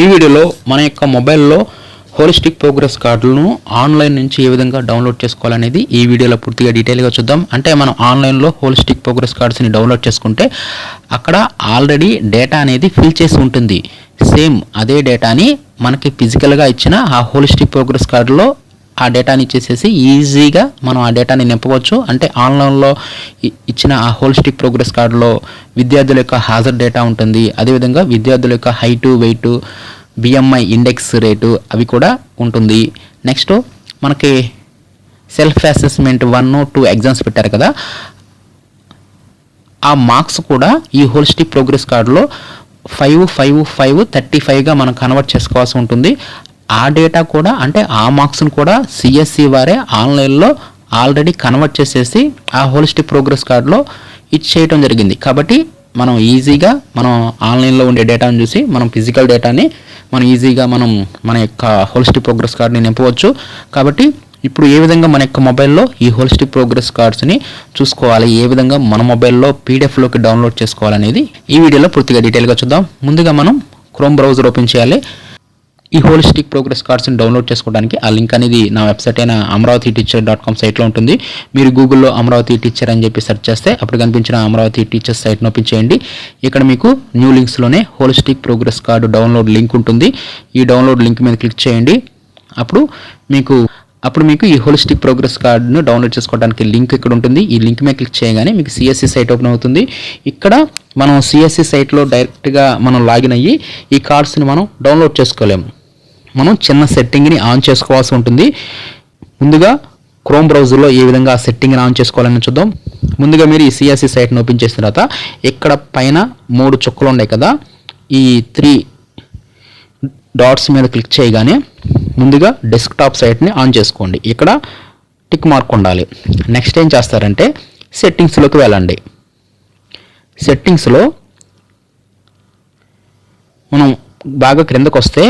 ఈ వీడియోలో మన యొక్క మొబైల్లో హోలిస్టిక్ ప్రోగ్రెస్ కార్డులను ఆన్లైన్ నుంచి ఏ విధంగా డౌన్లోడ్ చేసుకోవాలనేది ఈ వీడియోలో పూర్తిగా డీటెయిల్గా చూద్దాం. అంటే మనం ఆన్లైన్లో హోలిస్టిక్ ప్రోగ్రెస్ కార్డ్స్ని డౌన్లోడ్ చేసుకుంటే అక్కడ ఆల్రెడీ డేటా అనేది ఫిల్ చేసి ఉంటుంది. సేమ్ అదే డేటాని మనకి ఫిజికల్గా ఇచ్చిన ఆ హోలిస్టిక్ ప్రోగ్రెస్ కార్డులో ఆ డేటాని ఇచ్చేసేసి ఈజీగా మనం ఆ డేటాని నింపవచ్చు. అంటే ఆన్లైన్లో ఇచ్చిన ఆ హోలిస్టిక్ ప్రోగ్రెస్ కార్డులో విద్యార్థుల యొక్క హాజర్ డేటా ఉంటుంది. అదేవిధంగా విద్యార్థుల యొక్క height weight BMI index rate అవి కూడా ఉంటుంది. నెక్స్ట్ మనకి self assessment one two exams పెట్టారు కదా. ఆ మార్క్స్ కూడా ఈ హోలిస్టిక్ ప్రోగ్రెస్ కార్డులో ఫైవ్ ఫైవ్ ఫైవ్ థర్టీ ఫైవ్గా మనం కన్వర్ట్ చేసుకోవాల్సి ఉంటుంది. ఆ డేటా కూడా అంటే ఆ మార్క్స్ని కూడా సిఎస్సి వారే ఆన్లైన్లో ఆల్రెడీ కన్వర్ట్ చేసేసి ఆ హోలిస్టిక్ ప్రోగ్రెస్ కార్డులో ఇచ్చేయటం జరిగింది. కాబట్టి మనం ఈజీగా మనం ఆన్లైన్లో ఉండే డేటాను చూసి మనం ఫిజికల్ డేటాని మనం ఈజీగా మనం మన యొక్క హోలిస్టిక్ ప్రోగ్రెస్ కార్డ్ని నింపవచ్చు. కాబట్టి ఇప్పుడు ఏ విధంగా మన యొక్క మొబైల్లో ఈ హోలిస్టిక్ ప్రోగ్రెస్ కార్డ్స్ని చూసుకోవాలి ఏ విధంగా మన మొబైల్లో పీడిఎఫ్లోకి డౌన్లోడ్ చేసుకోవాలనేది ఈ వీడియోలో పూర్తిగా డీటెయిల్గా చూద్దాం. ముందుగా మనం క్రోమ్ బ్రౌజర్ ఓపెన్ చేయాలి. ఈ హోలిస్టిక్ ప్రోగ్రెస్ కార్డ్స్ని డౌన్లోడ్ చేసుకోవడానికి ఆ లింక్ అనేది నా వెబ్సైట్ అయిన అమరావతి టీచర్ డాట్ కామ్ సైట్లో ఉంటుంది. మీరు గూగుల్లో అమరావతి టీచర్ అని చెప్పి సెర్చ్ చేస్తే అప్పుడు కనిపించిన అమరావతి టీచర్ సైట్ ఓపెన్ చేయండి. ఇక్కడ మీకు new లింక్స్లోనే holistic progress card download link ఉంటుంది. ఈ డౌన్లోడ్ లింక్ మీద క్లిక్ చేయండి. అప్పుడు మీకు అప్పుడు మీకు ఈ హోలిస్టిక్ ప్రోగ్రెస్ కార్డును డౌన్లోడ్ చేసుకోవడానికి లింక్ ఇక్కడ ఉంటుంది. ఈ లింక్ మీద క్లిక్ చేయగానే మీకు సిఎస్సి సైట్ ఓపెన్ అవుతుంది. ఇక్కడ మనం సిఎస్సి సైట్లో డైరెక్ట్గా మనం లాగిన్ అయ్యి ఈ కార్డ్స్ని మనం డౌన్లోడ్ చేసుకోలేము. మనం చిన్న సెట్టింగ్ని ఆన్ చేసుకోవాల్సి ఉంటుంది. ముందుగా క్రోమ్ బ్రౌజర్లో ఏ విధంగా సెట్టింగ్ని ఆన్ చేసుకోవాలని చూద్దాం. ముందుగా మీరు ఈ సిఎస్సి సైట్ని ఓపెన్ చేసిన తర్వాత ఇక్కడ పైన మూడు చుక్కలు ఉన్నాయి కదా. ఈ త్రీ డాట్స్ మీద క్లిక్ చేయగానే ముందుగా డెస్క్టాప్ సైట్ని ఆన్ చేసుకోండి. ఇక్కడ టిక్ మార్క్ ఉండాలి. నెక్స్ట్ ఏం చేస్తారంటే సెట్టింగ్స్లోకి వెళ్ళండి. సెట్టింగ్స్లో మనం బాగా క్రిందకు వస్తే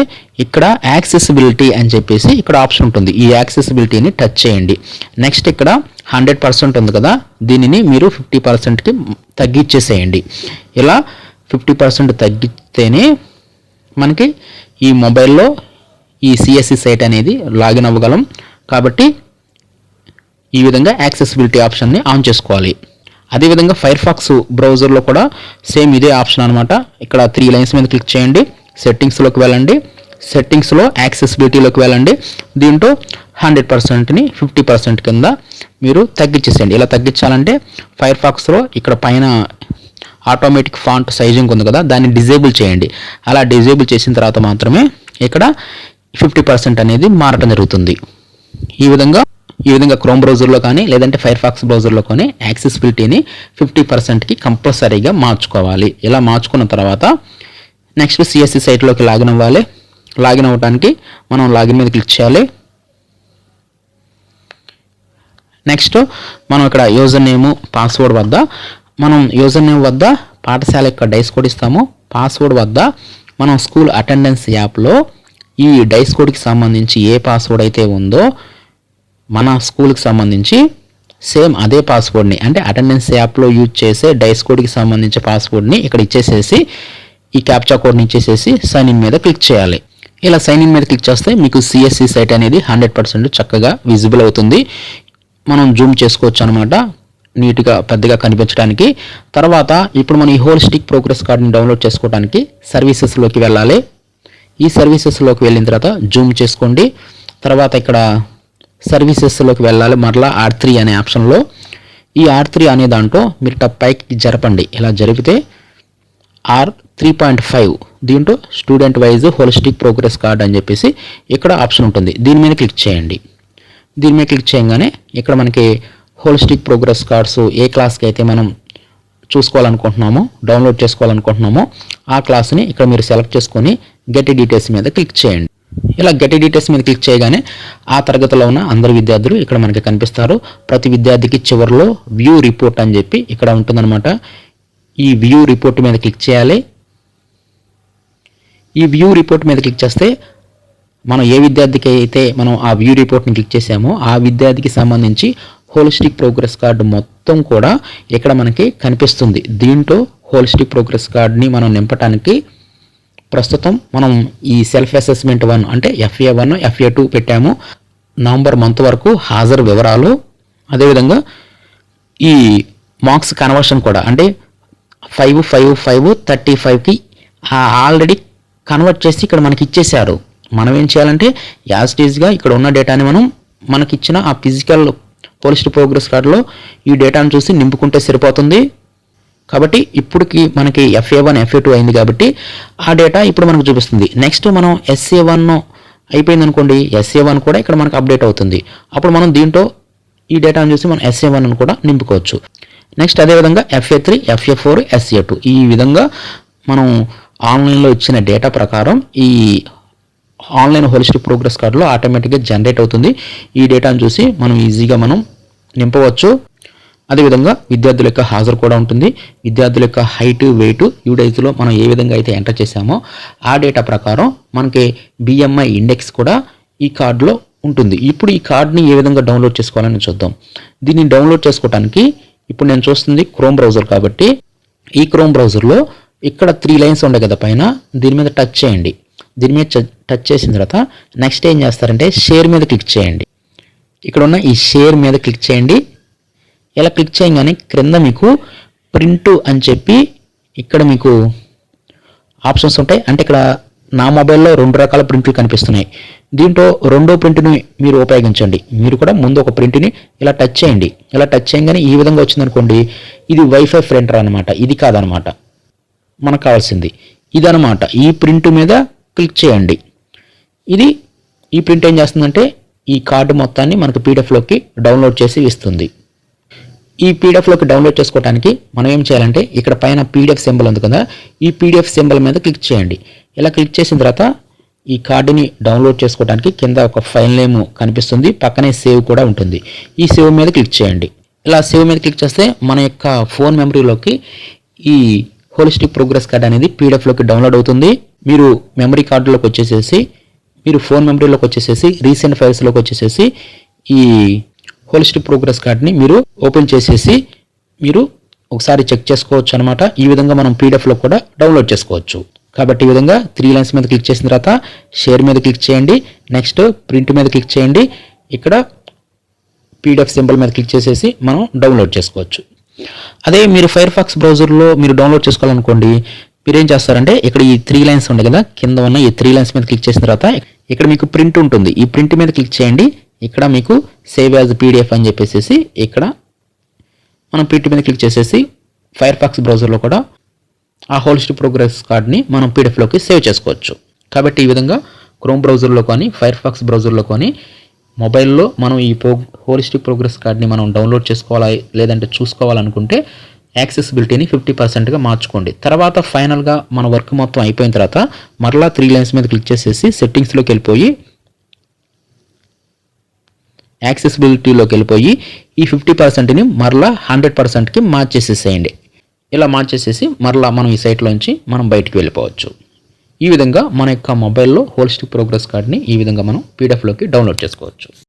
ఇక్కడ యాక్సెసిబిలిటీ అని చెప్పేసి ఇక్కడ ఆప్షన్ ఉంటుంది. ఈ యాక్సెసిబిలిటీని టచ్ చేయండి. నెక్స్ట్ ఇక్కడ హండ్రెడ్ పర్సెంట్ ఉంది కదా దీనిని మీరు ఫిఫ్టీ పర్సెంట్కి తగ్గించేసేయండి ఇలా ఫిఫ్టీ పర్సెంట్ తగ్గితేనే మనకి ఈ మొబైల్లో ఈ సిఎస్సి సైట్ అనేది లాగిన్ అవ్వగలం. కాబట్టి ఈ విధంగా యాక్సెసిబిలిటీ ఆప్షన్ని ఆన్ చేసుకోవాలి. అదేవిధంగా ఫైర్ ఫాక్స్ బ్రౌజర్లో కూడా సేమ్ ఇదే ఆప్షన్ అనమాట ఇక్కడ త్రీ లైన్స్ మీద క్లిక్ చేయండి. సెట్టింగ్స్లోకి వెళ్ళండి. సెట్టింగ్స్లో యాక్సెసిబిలిటీలోకి వెళ్ళండి. దీంట్లో హండ్రెడ్ పర్సెంట్ని ఫిఫ్టీ పర్సెంట్ కింద మీరు తగ్గించేసేయండి. ఇలా తగ్గించాలంటే ఫైర్ ఫాక్స్లో ఇక్కడ పైన ఆటోమేటిక్ ఫాంట్ సైజింగ్ ఉంది కదా దాన్ని డిజేబుల్ చేయండి. అలా డిజేబుల్ చేసిన తర్వాత మాత్రమే ఇక్కడ ఫిఫ్టీ పర్సెంట్ అనేది మారటం జరుగుతుంది. ఈ విధంగా ఈ విధంగా క్రోమ్ బ్రౌజర్లో కానీ లేదంటే ఫైర్ ఫాక్స్ బ్రౌజర్లో కానీ యాక్సెసిబిలిటీని ఫిఫ్టీ పర్సెంట్కి కంపల్సరీగా మార్చుకోవాలి. ఇలా మార్చుకున్న తర్వాత నెక్స్ట్ సిఎస్సి సైట్లోకి లాగిన్ అవ్వాలి. లాగిన్ అవ్వడానికి మనం లాగిన్ మీద క్లిక్ చేయాలి. నెక్స్ట్ మనం ఇక్కడ యూజర్ నేమ్ పాస్వర్డ్ వద్ద మనం యూజర్ నేమ్ వద్ద పాఠశాల యొక్క డైస్ కోడ్ ఇస్తాము. పాస్వర్డ్ వద్ద మనం స్కూల్ అటెండెన్స్ యాప్లో ఈ డైస్ కోడ్కి సంబంధించి ఏ పాస్వర్డ్ అయితే ఉందో మన స్కూల్కి సంబంధించి సేమ్ అదే పాస్వర్డ్ని అంటే అటెండెన్స్ యాప్లో యూజ్ చేసే డైస్ కోడ్కి సంబంధించిన పాస్వర్డ్ని ఇక్కడ ఇచ్చేసేసి ఈ క్యాప్చా కోడ్ని ఇచ్చేసేసి సైన్ ఇన్ మీద క్లిక్ చేయాలి. ఇలా సైన్ ఇన్ మీద క్లిక్ చేస్తే మీకు సిఎస్సి సైట్ అనేది హండ్రెడ్ పర్సెంట్ చక్కగా విజిబుల్ అవుతుంది. మనం జూమ్ చేసుకోవచ్చు అనమాట నీట్గా పెద్దగా కనిపించడానికి. తర్వాత ఇప్పుడు మనం ఈ హోలిస్టిక్ ప్రోగ్రెస్ కార్డ్ని డౌన్లోడ్ చేసుకోవడానికి సర్వీసెస్లోకి వెళ్ళాలి. ఈ సర్వీసెస్లోకి వెళ్ళిన తర్వాత జూమ్ చేసుకోండి. తర్వాత ఇక్కడ సర్వీసెస్లోకి వెళ్ళాలి. మరలా ఆర్ త్రీ అనే ఆప్షన్లో ఈ ఆర్ త్రీ అనే దాంట్లో మీరు టప్ పైకి జరపండి. ఇలా జరిపితే ఆర్ త్రీ పాయింట్ ఫైవ్ దీంట్లో student wise holistic progress card అని చెప్పేసి ఇక్కడ ఆప్షన్ ఉంటుంది. దీని మీద క్లిక్ చేయండి. దీని మీద క్లిక్ చేయగానే ఇక్కడ మనకి హోలిస్టిక్ ప్రోగ్రెస్ కార్డ్స్ ఏ క్లాస్కి అయితే మనం చూసుకోవాలనుకుంటున్నామో డౌన్లోడ్ చేసుకోవాలనుకుంటున్నామో ఆ క్లాస్ని ఇక్కడ మీరు సెలెక్ట్ చేసుకొని గెట్ డీటెయిల్స్ మీద క్లిక్ చేయండి. ఇలా గెట్ డీటెయిల్స్ మీద క్లిక్ చేయగానే ఆ తరగతిలో ఉన్న అందరు విద్యార్థులు ఇక్కడ మనకి కనిపిస్తారు. ప్రతి విద్యార్థికి చివరిలో వ్యూ రిపోర్ట్ అని చెప్పి ఇక్కడ ఉంటుందన్నమాట. ఈ వ్యూ రిపోర్ట్ మీద క్లిక్ చేయాలి. ఈ వ్యూ రిపోర్ట్ మీద క్లిక్ చేస్తే మనం ఏ విద్యార్థికి అయితే మనం ఆ వ్యూ రిపోర్ట్ని క్లిక్ చేసామో ఆ విద్యార్థికి సంబంధించి హోలిస్టిక్ ప్రోగ్రెస్ కార్డు మొత్తం కూడా ఇక్కడ మనకి కనిపిస్తుంది. దీంట్లో హోలిస్టిక్ ప్రోగ్రెస్ కార్డ్ని మనం నింపటానికి ప్రస్తుతం మనం ఈ సెల్ఫ్ అసెస్మెంట్ వన్ అంటే ఎఫ్ఏ వన్ ఎఫ్ఏ టూ పెట్టాము. నవంబర్ మంత్ వరకు హాజరు వివరాలు. అదేవిధంగా ఈ మార్క్స్ కన్వర్షన్ కూడా అంటే ఫైవ్ ఫైవ్ ఫైవ్ థర్టీ ఫైవ్కి ఆల్రెడీ కన్వర్ట్ చేసి ఇక్కడ మనకి ఇచ్చేసారు మనం ఏం చేయాలంటే యాజ్ టీజ్గా ఇక్కడ ఉన్న డేటాని మనం మనకిచ్చిన ఆ ఫిజికల్ పోలిస్ట్ ప్రోగ్రెస్ కార్డులో ఈ డేటాను చూసి నింపుకుంటే సరిపోతుంది. కాబట్టి ఇప్పటికి మనకి ఎఫ్ఏ వన్ ఎఫ్ఏ టూ అయింది కాబట్టి ఆ డేటా ఇప్పుడు మనకు చూపిస్తుంది. నెక్స్ట్ మనం ఎస్ఏ వన్ అయిపోయింది అనుకోండి ఎస్ఏ వన్ కూడా ఇక్కడ మనకు అప్డేట్ అవుతుంది. అప్పుడు మనం దీంట్లో ఈ డేటాను చూసి మనం ఎస్ఏ వన్ కూడా నింపుకోవచ్చు. నెక్స్ట్ అదేవిధంగా FA three FA four SA two ఈ విధంగా మనం ఆన్లైన్లో ఇచ్చిన డేటా ప్రకారం ఈ ఆన్లైన్ హోలిస్టిక్ ప్రోగ్రెస్ కార్డులో ఆటోమేటిక్గా జనరేట్ అవుతుంది. ఈ డేటాను చూసి మనం ఈజీగా మనం నింపవచ్చు. అదేవిధంగా విద్యార్థుల యొక్క హాజరు కూడా ఉంటుంది. విద్యార్థుల యొక్క హైట్ వెయిట్ యూడైజ్లో మనం ఏ విధంగా అయితే ఎంటర్ చేసామో ఆ డేటా ప్రకారం మనకి బిఎంఐ ఇండెక్స్ కూడా ఈ కార్డులో ఉంటుంది. ఇప్పుడు ఈ కార్డ్ని ఏ విధంగా డౌన్లోడ్ చేసుకోవాలని చూద్దాం. దీన్ని డౌన్లోడ్ చేసుకోవడానికి ఇప్పుడు నేను చూస్తుంది క్రోమ్ బ్రౌజర్ కాబట్టి ఈ క్రోమ్ బ్రౌజర్లో ఇక్కడ త్రీ లైన్స్ ఉండే కదా పైన దీని మీద టచ్ చేయండి. దీని మీద టచ్ చేసిన తర్వాత నెక్స్ట్ ఏం చేస్తారంటే షేర్ మీద క్లిక్ చేయండి. ఇక్కడ ఉన్న ఈ షేర్ మీద క్లిక్ చేయండి. ఇలా క్లిక్ చేయగానే క్రింద మీకు ప్రింట్ అని చెప్పి ఇక్కడ మీకు ఆప్షన్స్ ఉంటాయి. అంటే ఇక్కడ నా మొబైల్లో రెండు రకాల ప్రింట్లు కనిపిస్తున్నాయి. దీంట్లో రెండో ప్రింట్ని మీరు ఉపయోగించండి. మీరు కూడా ముందు ఒక ప్రింట్ని ఇలా టచ్ చేయండి. ఇలా టచ్ చేయగానే ఈ విధంగా వచ్చిందనుకోండి ఇది వైఫై ప్రింటర్ అనమాట ఇది కాదనమాట మనకు కావాల్సింది. ఇదనమాట ఈ ప్రింట్ మీద క్లిక్ చేయండి. ఇది ఈ ప్రింట్ ఏం చేస్తుందంటే ఈ కార్డు మొత్తాన్ని మనకు పీడిఎఫ్లోకి డౌన్లోడ్ చేసి ఇస్తుంది. ఈ పీడిఎఫ్లోకి డౌన్లోడ్ చేసుకోవడానికి మనం ఏం చేయాలంటే ఇక్కడ పైన పీడిఎఫ్ సింబల్ ఉంది కదా ఈ పీడిఎఫ్ సింబల్ మీద క్లిక్ చేయండి. ఇలా క్లిక్ చేసిన తర్వాత ఈ కార్డుని డౌన్లోడ్ చేసుకోవడానికి కింద ఒక ఫైల్ నేమ్ కనిపిస్తుంది. పక్కనే సేవ్ కూడా ఉంటుంది. ఈ సేవ్ మీద క్లిక్ చేయండి. ఇలా సేవ్ మీద క్లిక్ చేస్తే మన యొక్క ఫోన్ మెమరీలోకి ఈ హోలిస్టిక్ ప్రోగ్రెస్ కార్డ్ అనేది పీడిఎఫ్లోకి డౌన్లోడ్ అవుతుంది. మీరు మెమరీ కార్డులోకి వచ్చేసేసి మీరు ఫోన్ మెమరీలోకి వచ్చేసేసి రీసెంట్ ఫైల్స్లోకి వచ్చేసేసి ఈ హోలిస్టిక్ ప్రోగ్రెస్ కార్డ్ని మీరు ఓపెన్ చేసేసి మీరు ఒకసారి చెక్ చేసుకోవచ్చు అనమాట ఈ విధంగా మనం పీడిఎఫ్లో కూడా డౌన్లోడ్ చేసుకోవచ్చు. కాబట్టి ఈ విధంగా త్రీ లైన్స్ మీద క్లిక్ చేసిన తర్వాత షేర్ మీద క్లిక్ చేయండి. నెక్స్ట్ ప్రింట్ మీద క్లిక్ చేయండి. ఇక్కడ పీడిఎఫ్ సింబల్ మీద క్లిక్ చేసేసి మనం డౌన్లోడ్ చేసుకోవచ్చు. అదే మీరు ఫైర్ ఫాక్స్ బ్రౌజర్లో మీరు డౌన్లోడ్ చేసుకోవాలనుకోండి మీరు ఏం చేస్తారంటే ఇక్కడ ఈ త్రీ లైన్స్ ఉండే కదా కింద ఉన్న ఈ త్రీ లైన్స్ మీద క్లిక్ చేసిన తర్వాత ఇక్కడ మీకు ప్రింట్ ఉంటుంది. ఈ ప్రింట్ మీద క్లిక్ చేయండి. ఇక్కడ మీకు సేవ్ యాజ్ పీడిఎఫ్ అని చెప్పేసి ఇక్కడ మనం ప్రింట్ మీద క్లిక్ చేసేసి ఫైర్ ఫాక్స్ బ్రౌజర్లో కూడా ఆ హోల్స్ట్ ప్రోగ్రెస్ కార్డ్ని మనం పీడిఎఫ్లోకి సేవ్ చేసుకోవచ్చు. కాబట్టి ఈ విధంగా క్రోమ్ బ్రౌజర్లో కానీ ఫైర్ ఫాక్స్ బ్రౌజర్లో కానీ మొబైల్లో మనం ఈ ప్రో హోలిస్టిక్ ప్రోగ్రెస్ కార్డ్ని మనం డౌన్లోడ్ చేసుకోవాలా లేదంటే చూసుకోవాలనుకుంటే యాక్సెసిబిలిటీని ఫిఫ్టీ పర్సెంట్గా మార్చుకోండి. తర్వాత ఫైనల్గా మన వర్క్ మొత్తం అయిపోయిన తర్వాత మరలా త్రీ లైన్స్ మీద క్లిక్ చేసేసి సెట్టింగ్స్లోకి వెళ్ళిపోయి యాక్సెసిబిలిటీలోకి వెళ్ళిపోయి ఈ ఫిఫ్టీ పర్సెంట్ని మరలా హండ్రెడ్ పర్సెంట్కి మార్చేసేసేయండి. ఇలా మార్చేసేసి మరలా మనం ఈ సైట్లోంచి మనం బయటికి వెళ్ళిపోవచ్చు. ఈ విధంగా మన యొక్క మొబైల్లో హోలిస్టిక్ ప్రోగ్రెస్ కార్డ్ని ఈ విధంగా మనం పీడిఎఫ్లోకి డౌన్లోడ్ చేసుకోవచ్చు.